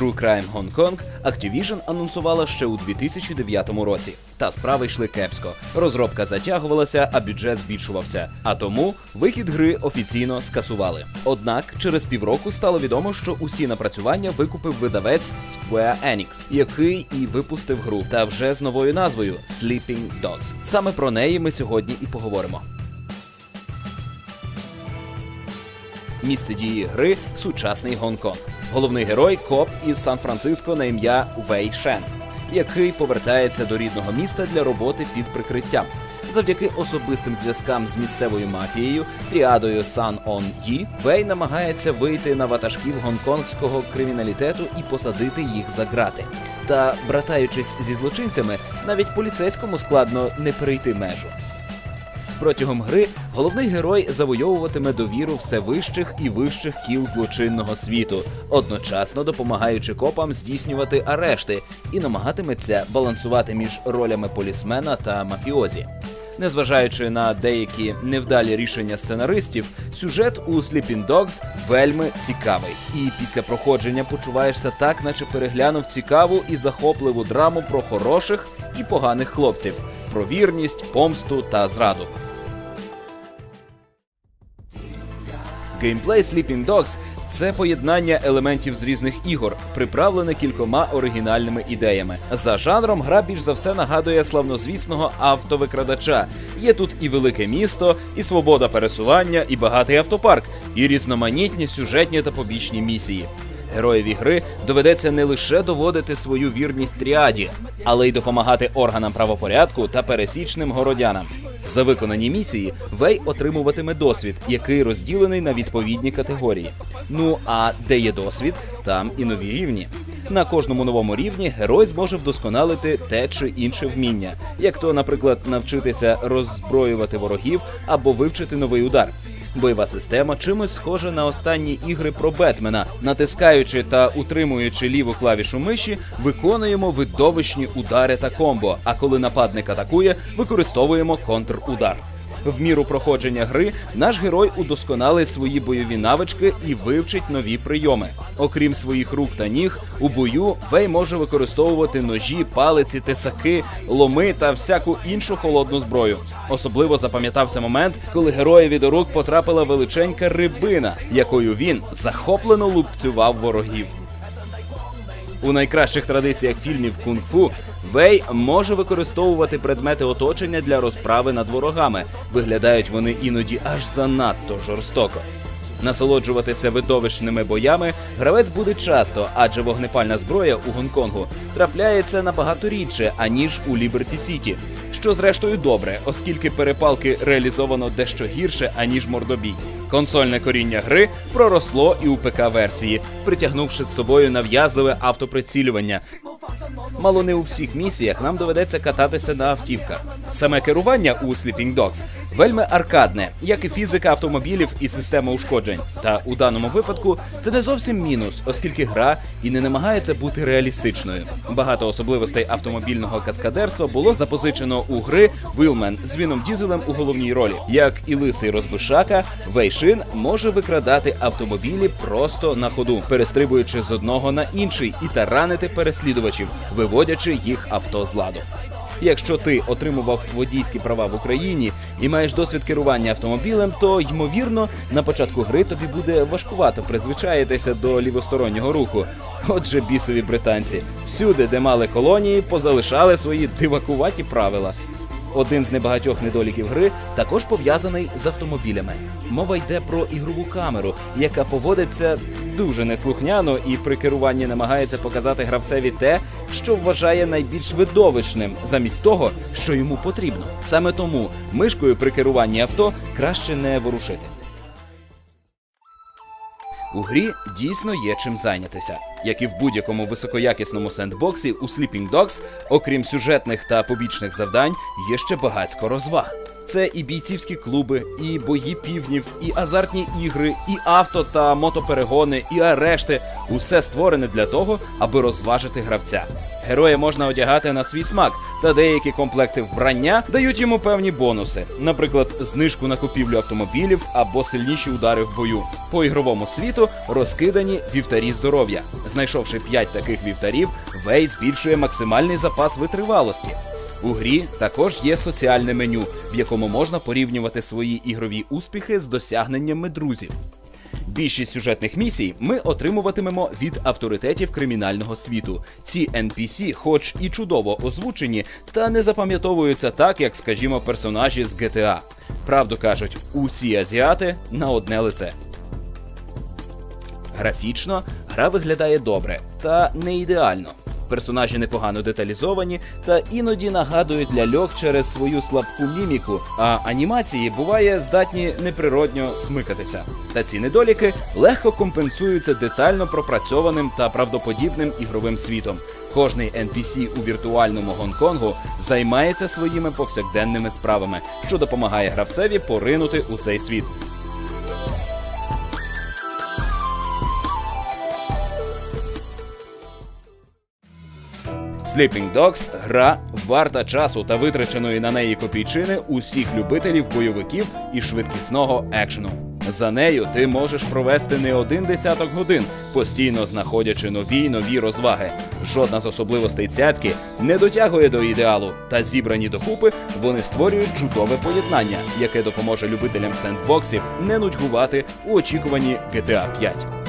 True Crime Hong Kong Activision анонсувала ще у 2009 році. Та справи йшли кепсько. Розробка затягувалася, а бюджет збільшувався. А тому вихід гри офіційно скасували. Однак через півроку стало відомо, що усі напрацювання викупив видавець Square Enix, який і випустив гру, та вже з новою назвою Sleeping Dogs. Саме про неї ми сьогодні і поговоримо. Місце дії гри сучасний Гонконг. Головний герой коп із Сан-Франциско на ім'я Вей Шен, який повертається до рідного міста для роботи під прикриттям. Завдяки особистим зв'язкам з місцевою мафією, тріадою Сан Он Ї, Вей намагається вийти на ватажків гонконгського криміналітету і посадити їх за грати. Та, братаючись зі злочинцями, навіть поліцейському складно не перейти межу. Протягом гри головний герой завойовуватиме довіру все вищих і вищих кіл злочинного світу, одночасно допомагаючи копам здійснювати арешти і намагатиметься балансувати між ролями полісмена та мафіозі. Незважаючи на деякі невдалі рішення сценаристів, сюжет у Sleeping Dogs вельми цікавий. І після проходження почуваєшся так, наче переглянув цікаву і захопливу драму про хороших і поганих хлопців, про вірність, помсту та зраду. Геймплей Sleeping Dogs – це поєднання елементів з різних ігор, приправлене кількома оригінальними ідеями. За жанром гра більш за все нагадує славнозвісного автовикрадача. Є тут і велике місто, і свобода пересування, і багатий автопарк, і різноманітні сюжетні та побічні місії. Героєві гри доведеться не лише доводити свою вірність тріаді, але й допомагати органам правопорядку та пересічним городянам. За виконані місії Вей отримуватиме досвід, який розділений на відповідні категорії. Ну а де є досвід, там і нові рівні. На кожному новому рівні герой зможе вдосконалити те чи інше вміння, як то, наприклад, навчитися роззброювати ворогів або вивчити новий удар. Бойова система чимось схожа на останні ігри про Бетмена. Натискаючи та утримуючи ліву клавішу миші, виконуємо видовищні удари та комбо. А коли нападник атакує, використовуємо контрудар. В міру проходження гри наш герой удосконалить свої бойові навички і вивчить нові прийоми. Окрім своїх рук та ніг, у бою Вей може використовувати ножі, палиці, тесаки, ломи та всяку іншу холодну зброю. Особливо запам'ятався момент, коли героєві до рук потрапила величенька рибина, якою він захоплено лупцював ворогів. У найкращих традиціях фільмів кунг-фу Вей може використовувати предмети оточення для розправи над ворогами. Виглядають вони іноді аж занадто жорстоко. Насолоджуватися видовищними боями гравець буде часто, адже вогнепальна зброя у Гонконгу трапляється набагато рідше, аніж у Ліберті Сіті. Що зрештою добре, оскільки перепалки реалізовано дещо гірше, аніж мордобій. Консольне коріння гри проросло і у ПК-версії, притягнувши з собою нав'язливе автоприцілювання. Мало не у всіх місіях нам доведеться кататися на автівках. Саме керування у Sleeping Dogs вельми аркадне, як і фізика автомобілів і система ушкоджень. Та у даному випадку це не зовсім мінус, оскільки гра і не намагається бути реалістичною. Багато особливостей автомобільного каскадерства було запозичено у гри Вилмен з Віном Дізелем у головній ролі. Як і лисий розбишака, Вейшин може викрадати автомобілі просто на ходу, перестрибуючи з одного на інший і таранити переслідувачів, виводячи їх авто з ладу. Якщо ти отримував водійські права в Україні і маєш досвід керування автомобілем, то ймовірно на початку гри тобі буде важкувато призвичаїтися до лівостороннього руху. Отже, бісові британці, всюди, де мали колонії, позалишали свої дивакуваті правила. Один з небагатьох недоліків гри також пов'язаний з автомобілями. Мова йде про ігрову камеру, яка поводиться дуже неслухняно і при керуванні намагається показати гравцеві те, що вважає найбільш видовищним, замість того, що йому потрібно. Саме тому мишкою при керуванні авто краще не ворушити. У грі дійсно є чим зайнятися. Як і в будь-якому високоякісному сендбоксі, у Sleeping Dogs, окрім сюжетних та побічних завдань, є ще багацько розваг. Це і бійцівські клуби, і бої півнів, і азартні ігри, і авто та мотоперегони, і арешти. Усе створене для того, аби розважити гравця. Героя можна одягати на свій смак, та деякі комплекти вбрання дають йому певні бонуси, наприклад, знижку на купівлю автомобілів або сильніші удари в бою. По ігровому світу розкидані вівтарі здоров'я. Знайшовши 5 таких вівтарів, Вей збільшує максимальний запас витривалості. У грі також є соціальне меню, в якому можна порівнювати свої ігрові успіхи з досягненнями друзів. Більшість сюжетних місій ми отримуватимемо від авторитетів кримінального світу. Ці NPC, хоч і чудово озвучені, та не запам'ятовуються так, як, скажімо, персонажі з GTA. Правду кажуть, усі азіати на одне лице. Графічно гра виглядає добре, та не ідеально. Персонажі непогано деталізовані та іноді нагадують ляльок через свою слабку міміку, а анімації буває здатні неприродньо смикатися. Та ці недоліки легко компенсуються детально пропрацьованим та правдоподібним ігровим світом. Кожний NPC у віртуальному Гонконгу займається своїми повсякденними справами, що допомагає гравцеві поринути у цей світ. Sleeping Dogs – гра варта часу та витраченої на неї копійчини усіх любителів бойовиків і швидкісного екшену. За нею ти можеш провести не один десяток годин, постійно знаходячи нові й нові розваги. Жодна з особливостей цяцьки не дотягує до ідеалу, та зібрані докупи вони створюють чудове поєднання, яке допоможе любителям сендбоксів не нудьгувати у очікуванні GTA 5.